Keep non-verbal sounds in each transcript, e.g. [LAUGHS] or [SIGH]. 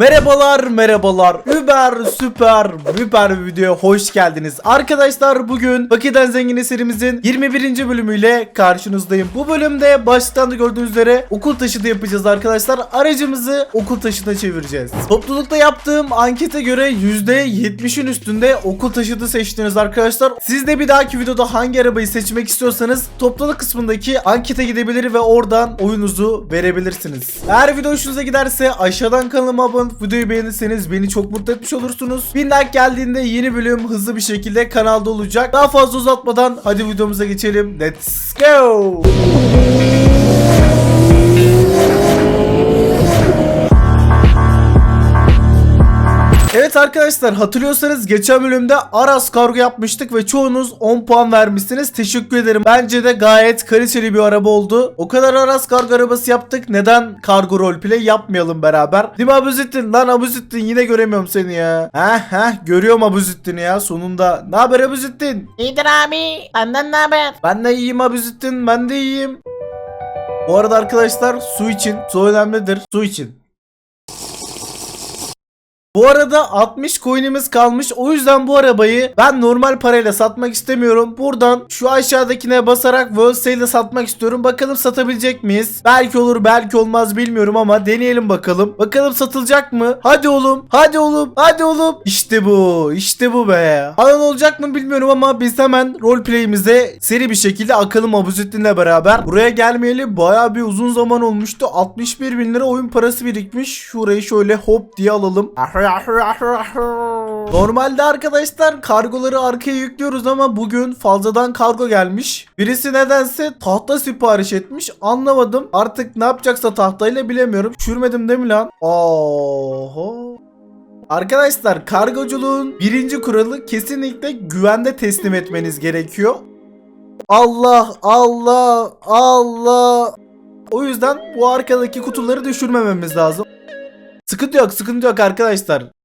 Merhabalar merhabalar. Uber süper bir videoya hoş geldiniz. Arkadaşlar bugün Fakirden Zengine serimizin 21. bölümüyle karşınızdayım. Bu bölümde baştan da gördüğünüz üzere okul taşıtı yapacağız arkadaşlar. Aracımızı okul taşıtına çevireceğiz. Toplulukta yaptığım ankete göre %70'in üstünde okul taşıtı seçtiniz arkadaşlar. Siz de bir dahaki videoda hangi arabayı seçmek istiyorsanız topluluk kısmındaki ankete gidebilir ve oradan oyunuzu verebilirsiniz. Eğer video hoşunuza giderse aşağıdan kanalıma abone olup videoyu beğenirseniz beni çok mutlu etmiş olursunuz. 1000 like geldiğinde yeni bölüm hızlı bir şekilde kanalda olacak. Daha fazla uzatmadan hadi videomuza geçelim. Let's go. Evet arkadaşlar hatırlıyorsanız geçen bölümde Aras kargo yapmıştık ve çoğunuz 10 puan vermişsiniz. Teşekkür ederim. Bence de gayet kaliteli bir araba oldu. O kadar Aras kargo arabası yaptık. Neden kargo roleplay yapmayalım beraber? Değil mi Abuzittin? Lan Abuzittin yine göremiyorum seni ya. Heh heh görüyorum Abuzittin'i ya sonunda. Ne haber Abuzittin? İyidir abi. Benden ne haber? Ben de iyiyim Abuzittin. Ben de iyiyim. Bu arada arkadaşlar su için. Su önemlidir. Su için. Bu arada 60 coin'imiz kalmış. O yüzden bu arabayı ben normal parayla satmak istemiyorum. Buradan şu aşağıdakine basarak World Sale'de satmak istiyorum. Bakalım satabilecek miyiz? Belki olur belki olmaz bilmiyorum ama deneyelim bakalım. Bakalım satılacak mı? Hadi oğlum. Hadi oğlum. Hadi oğlum. İşte bu. İşte bu be. Alan olacak mı bilmiyorum ama biz hemen roleplay'imize seri bir şekilde akalım Abuzettin'le beraber. Buraya gelmeyeli baya bir uzun zaman olmuştu. 61 bin lira oyun parası birikmiş. Şurayı şöyle hop diye alalım. Normalde arkadaşlar kargoları arkaya yüklüyoruz ama bugün fazladan kargo gelmiş. Birisi nedense tahta sipariş etmiş. Anlamadım. Artık ne yapacaksa tahtayla bilemiyorum. Çürmedim değil mi lan? Oho. Arkadaşlar kargoculuğun birinci kuralı kesinlikle güvende teslim etmeniz gerekiyor. Allah Allah Allah. O yüzden bu arkadaki kutuları düşürmememiz lazım. Sıkıntı yok sıkıntı yok arkadaşlar.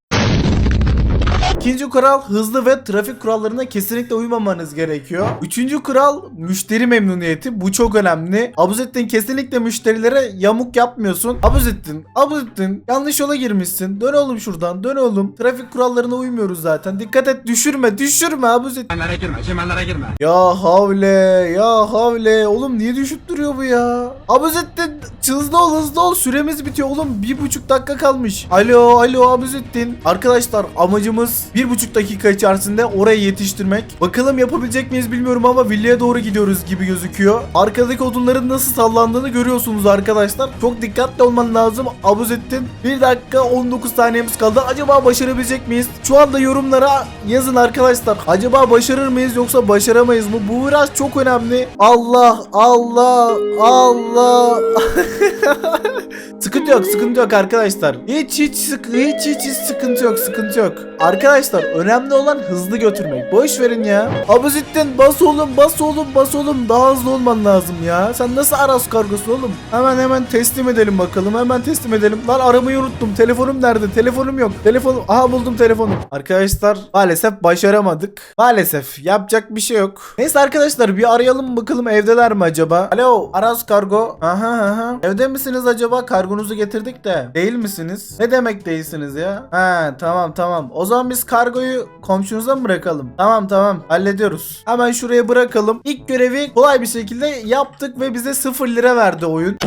İkinci kural hızlı ve trafik kurallarına kesinlikle uymamanız gerekiyor. Üçüncü kural müşteri memnuniyeti. Bu çok önemli. Abuzettin kesinlikle müşterilere yamuk yapmıyorsun. Abuzettin, Abuzettin yanlış yola girmişsin. Dön oğlum şuradan, dön oğlum. Trafik kurallarına uymuyoruz zaten. Dikkat et düşürme, düşürme Abuzettin. Çimenlere girme, çimenlere girme. Ya havle, ya havle. Oğlum niye düşüp duruyor bu ya? Abuzettin hızlı ol, hızlı ol. Süremiz bitiyor oğlum. Bir buçuk dakika kalmış. Alo, alo Abuzettin. Arkadaşlar amacımız bir buçuk dakika içerisinde oraya yetiştirmek. Bakalım yapabilecek miyiz bilmiyorum ama villaya doğru gidiyoruz gibi gözüküyor. Arkadaki odunların nasıl sallandığını görüyorsunuz arkadaşlar. Çok dikkatli olman lazım. Abuzettin 1 dakika 19 saniyemiz kaldı. Acaba başarabilecek miyiz? Şu anda yorumlara yazın arkadaşlar. Acaba başarır mıyız yoksa başaramayız mı? Bu biraz çok önemli. Allah Allah Allah. [LAUGHS] sıkıntı yok, sıkıntı yok arkadaşlar. Hiç hiç sık hiç hiç, hiç sıkıntı yok, sıkıntı yok. Arkadaşlar önemli olan hızlı götürmek. Boş verin ya. Abuzittin bas oğlum, bas oğlum, bas oğlum. Daha hızlı olman lazım ya. Sen nasıl Aras kargosu oğlum? Hemen hemen teslim edelim bakalım. Hemen teslim edelim. Lan aramayı unuttum. Telefonum nerede? Telefonum yok. Telefonum. Aha buldum telefonu. Arkadaşlar maalesef başaramadık. Maalesef yapacak bir şey yok. Neyse arkadaşlar bir arayalım bakalım evdeler mi acaba? Alo Aras kargo. Aha aha. Evde misiniz acaba? Kargonuzu getirdik de. Değil misiniz? Ne demek değilsiniz ya? Ha tamam tamam. O zaman biz kargoyu komşunuza mı bırakalım? Tamam tamam hallediyoruz. Hemen şuraya bırakalım. İlk görevi kolay bir şekilde yaptık ve bize 0 lira verdi oyun.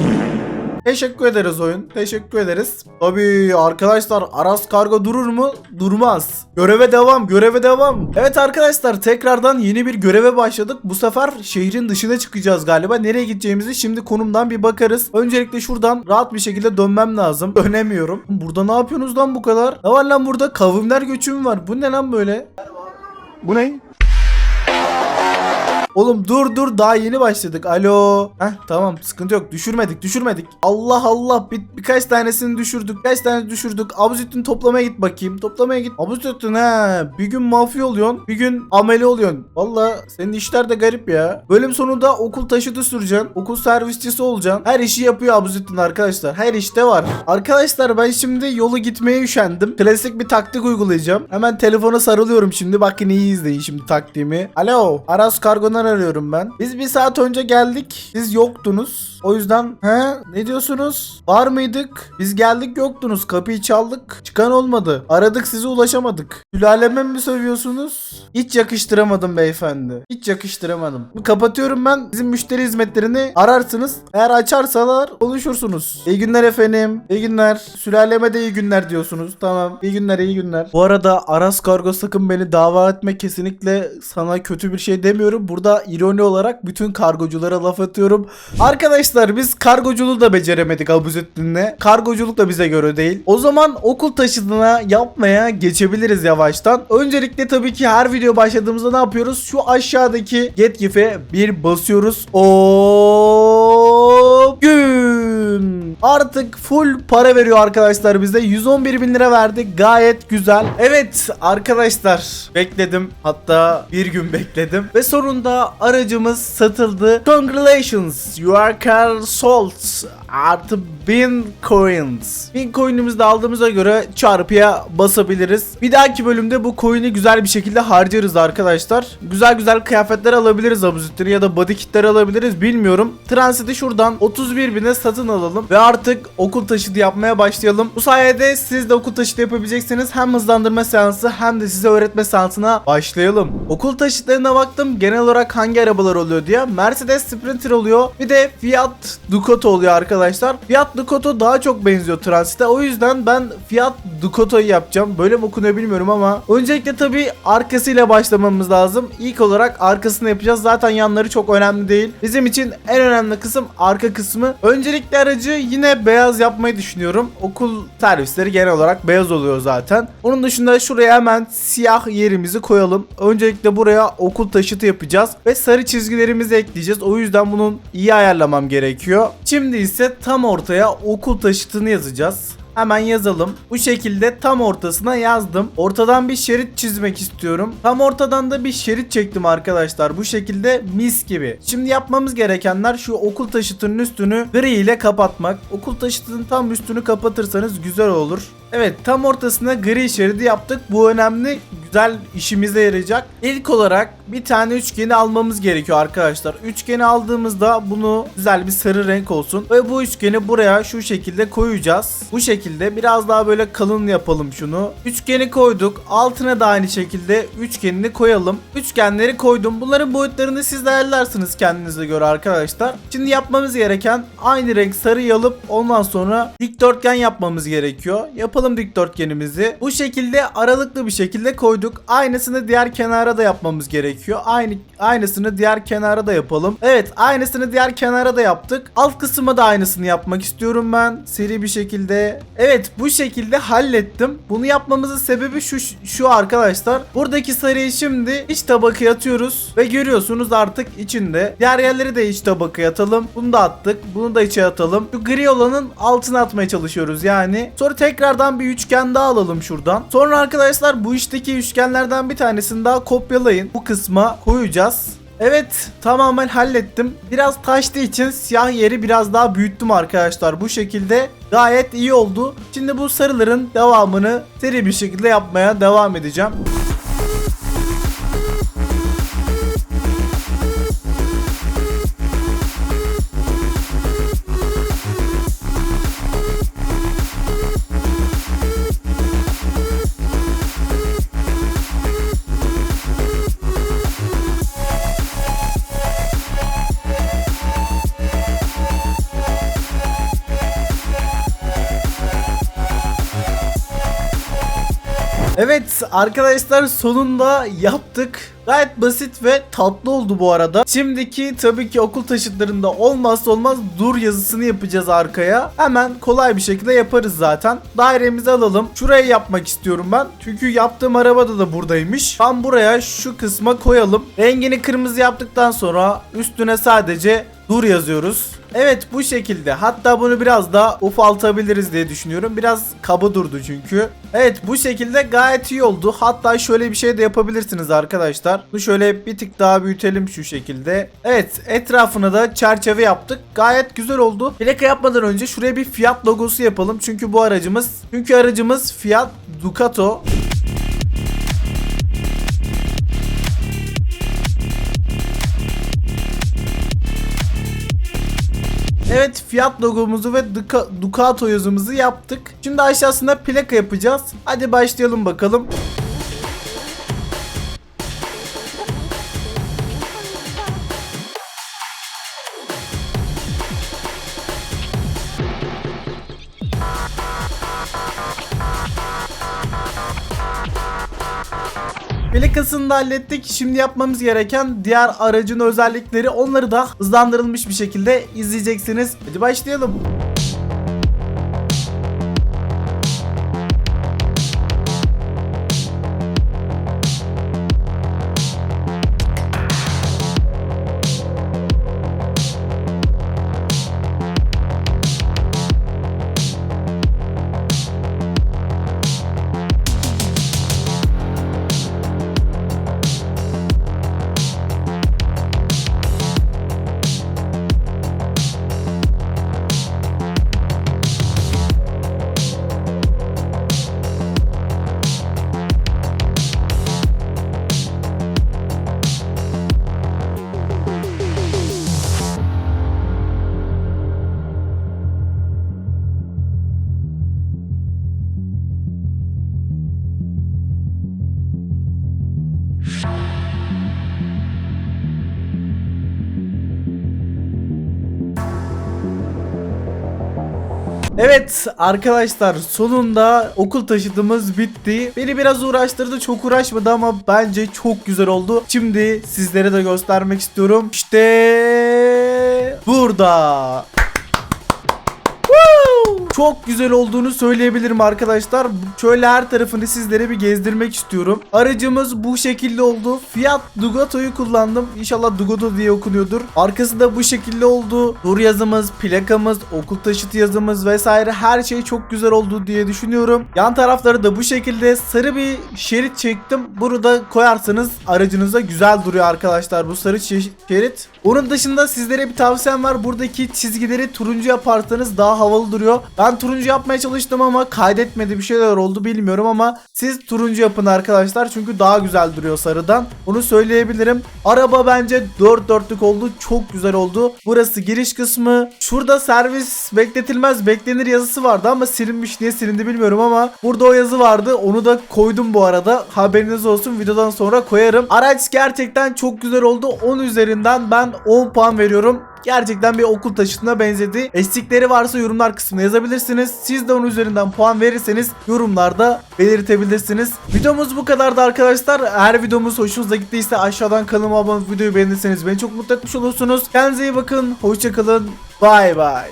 Teşekkür ederiz oyun. Teşekkür ederiz. Tabii arkadaşlar Aras Kargo durur mu? Durmaz. Göreve devam. Göreve devam. Evet arkadaşlar tekrardan yeni bir göreve başladık. Bu sefer şehrin dışına çıkacağız galiba. Nereye gideceğimizi şimdi konumdan bir bakarız. Öncelikle şuradan rahat bir şekilde dönmem lazım. [LAUGHS] Dönemiyorum. Burada ne yapıyorsunuz lan bu kadar? Ne var lan burada? Kavimler göçü mü var? Bu ne lan böyle? Bu ne? Oğlum dur dur daha yeni başladık. Alo. Heh tamam sıkıntı yok. Düşürmedik düşürmedik. Allah Allah bir, birkaç tanesini düşürdük. Birkaç tane düşürdük. Abuzittin toplamaya git bakayım. Toplamaya git. Abuzittin he. Bir gün mafya oluyorsun. Bir gün ameli oluyorsun. Valla senin işler de garip ya. Bölüm sonunda okul taşıtı süreceksin. Okul servisçisi olacaksın. Her işi yapıyor Abuzittin arkadaşlar. Her işte var. Arkadaşlar ben şimdi yolu gitmeye üşendim. Klasik bir taktik uygulayacağım. Hemen telefona sarılıyorum şimdi. Bakın iyi izleyin şimdi taktiğimi. Alo. Aras Kargo'dan insanlar arıyorum ben. Biz bir saat önce geldik. Siz yoktunuz. O yüzden he ne diyorsunuz? Var mıydık? Biz geldik yoktunuz. Kapıyı çaldık. Çıkan olmadı. Aradık size ulaşamadık. Sülaleme mi sövüyorsunuz? Hiç yakıştıramadım beyefendi. Hiç yakıştıramadım. Kapatıyorum ben. Bizim müşteri hizmetlerini ararsınız. Eğer açarsalar konuşursunuz. İyi günler efendim. İyi günler. Sülaleme de iyi günler diyorsunuz. Tamam. İyi günler iyi günler. Bu arada Aras Kargo sakın beni dava etme kesinlikle sana kötü bir şey demiyorum. Burada ironi olarak bütün kargoculara laf atıyorum. Arkadaşlar biz kargoculuğu da beceremedik Abuzettin'le. Kargoculuk da bize göre değil. O zaman okul taşıtına yapmaya geçebiliriz yavaştan. Öncelikle tabii ki her video başladığımızda ne yapıyoruz? Şu aşağıdaki get gif'e bir basıyoruz. O gün. Artık full para veriyor arkadaşlar bize. 111 bin lira verdi. Gayet güzel. Evet arkadaşlar bekledim. Hatta bir gün bekledim. Ve sonunda aracımız satıldı. Congratulations. You are car sold. Artı 1000 coins. 1000 coin'imizi de aldığımıza göre çarpıya basabiliriz. Bir dahaki bölümde bu coin'i güzel bir şekilde harcarız arkadaşlar. Güzel güzel kıyafetler alabiliriz abuzitleri ya da body kitler alabiliriz bilmiyorum. Transit'i şuradan 31 bine satın alalım ve artık okul taşıtı yapmaya başlayalım. Bu sayede siz de okul taşıtı yapabileceksiniz. Hem hızlandırma seansı hem de size öğretme seansına başlayalım. Okul taşıtlarına baktım genel olarak hangi arabalar oluyor diye. Mercedes Sprinter oluyor. Bir de Fiat Ducato oluyor arkadaşlar. Fiat Ducato daha çok benziyor Transit'e. O yüzden ben Fiat Ducato'yu yapacağım. Böyle mi okunuyor bilmiyorum ama öncelikle tabii arkasıyla başlamamız lazım. İlk olarak arkasını yapacağız. Zaten yanları çok önemli değil. Bizim için en önemli kısım arka kısmı. Öncelikle aracı yine beyaz yapmayı düşünüyorum. Okul servisleri genel olarak beyaz oluyor zaten. Onun dışında şuraya hemen siyah yerimizi koyalım. Öncelikle buraya okul taşıtı yapacağız ve sarı çizgilerimizi ekleyeceğiz. O yüzden bunun iyi ayarlamam gerekiyor. Şimdi ise tam ortaya okul taşıtını yazacağız. Hemen yazalım. Bu şekilde tam ortasına yazdım. Ortadan bir şerit çizmek istiyorum. Tam ortadan da bir şerit çektim arkadaşlar. Bu şekilde mis gibi. Şimdi yapmamız gerekenler şu okul taşıtının üstünü gri ile kapatmak. Okul taşıtının tam üstünü kapatırsanız güzel olur. Evet tam ortasına gri şeridi yaptık. Bu önemli. Güzel işimize yarayacak. İlk olarak bir tane üçgeni almamız gerekiyor arkadaşlar. Üçgeni aldığımızda bunu güzel bir sarı renk olsun. Ve bu üçgeni buraya şu şekilde koyacağız. Bu şekilde biraz daha böyle kalın yapalım şunu. Üçgeni koyduk. Altına da aynı şekilde üçgenini koyalım. Üçgenleri koydum. Bunların boyutlarını siz de ayarlarsınız kendinize göre arkadaşlar. Şimdi yapmamız gereken aynı renk sarıyı alıp ondan sonra dikdörtgen yapmamız gerekiyor. Yapalım dikdörtgenimizi. Bu şekilde aralıklı bir şekilde koyduk. Aynısını diğer kenara da yapmamız gerekiyor. Aynı aynısını diğer kenara da yapalım. Evet, aynısını diğer kenara da yaptık. Alt kısma da aynısını yapmak istiyorum ben seri bir şekilde. Evet, bu şekilde hallettim. Bunu yapmamızın sebebi şu şu arkadaşlar. Buradaki sarıyı şimdi iç tabakaya atıyoruz ve görüyorsunuz artık içinde. Diğer yerleri de iç tabakaya atalım. Bunu da attık. Bunu da içe atalım. Şu gri olanın altına atmaya çalışıyoruz yani. Sonra tekrardan bir üçgen daha alalım şuradan. Sonra arkadaşlar bu işteki üçgenlerden bir tanesini daha kopyalayın. Bu kısma koyacağız. Evet tamamen hallettim. Biraz taştığı için siyah yeri biraz daha büyüttüm arkadaşlar. Bu şekilde gayet iyi oldu. Şimdi bu sarıların devamını seri bir şekilde yapmaya devam edeceğim. Arkadaşlar sonunda yaptık. Gayet basit ve tatlı oldu bu arada. Şimdiki tabii ki okul taşıtlarında olmazsa olmaz dur yazısını yapacağız arkaya. Hemen kolay bir şekilde yaparız zaten. Dairemizi alalım. Şuraya yapmak istiyorum ben. Çünkü yaptığım arabada da buradaymış. Tam buraya şu kısma koyalım. Rengini kırmızı yaptıktan sonra üstüne sadece dur yazıyoruz. Evet bu şekilde. Hatta bunu biraz daha ufaltabiliriz diye düşünüyorum. Biraz kaba durdu çünkü. Evet bu şekilde gayet iyi oldu. Hatta şöyle bir şey de yapabilirsiniz arkadaşlar. Bu şöyle bir tık daha büyütelim şu şekilde. Evet etrafına da çerçeve yaptık. Gayet güzel oldu. Plaka yapmadan önce şuraya bir Fiat logosu yapalım. Çünkü bu aracımız çünkü aracımız Fiat Ducato. Evet Fiat logomuzu ve Duca- Ducato yazımızı yaptık. Şimdi aşağısında plaka yapacağız. Hadi başlayalım bakalım. Plakasını da hallettik. Şimdi yapmamız gereken diğer aracın özellikleri onları da hızlandırılmış bir şekilde izleyeceksiniz. Hadi başlayalım. Evet arkadaşlar sonunda okul taşıtımız bitti. Beni biraz uğraştırdı çok uğraşmadı ama bence çok güzel oldu. Şimdi sizlere de göstermek istiyorum. İşte burada. Çok güzel olduğunu söyleyebilirim arkadaşlar. Şöyle her tarafını sizlere bir gezdirmek istiyorum. Aracımız bu şekilde oldu. Fiat Dugato'yu kullandım. İnşallah Dugato diye okunuyordur. Arkasında bu şekilde oldu. Dur yazımız, plakamız, okul taşıtı yazımız vesaire her şey çok güzel oldu diye düşünüyorum. Yan tarafları da bu şekilde sarı bir şerit çektim. Bunu da koyarsanız aracınıza güzel duruyor arkadaşlar bu sarı şe- şerit. Onun dışında sizlere bir tavsiyem var. Buradaki çizgileri turuncu yaparsanız daha havalı duruyor. Ben turuncu yapmaya çalıştım ama kaydetmedi bir şeyler oldu bilmiyorum ama siz turuncu yapın arkadaşlar. Çünkü daha güzel duruyor sarıdan. Onu söyleyebilirim. Araba bence 4 dörtlük oldu. Çok güzel oldu. Burası giriş kısmı. Şurada servis bekletilmez beklenir yazısı vardı ama silinmiş niye silindi bilmiyorum ama burada o yazı vardı. Onu da koydum bu arada. Haberiniz olsun videodan sonra koyarım. Araç gerçekten çok güzel oldu. 10 üzerinden ben 10 puan veriyorum. Gerçekten bir okul taşıtına benzedi. Eksikleri varsa yorumlar kısmına yazabilirsiniz. Siz de onun üzerinden puan verirseniz yorumlarda belirtebilirsiniz. Videomuz bu kadardı arkadaşlar. Eğer videomuz hoşunuza gittiyse aşağıdan kanalıma abone olup videoyu beğenirseniz beni çok mutlu etmiş olursunuz. Kendinize iyi bakın. Hoşçakalın. Bay bay.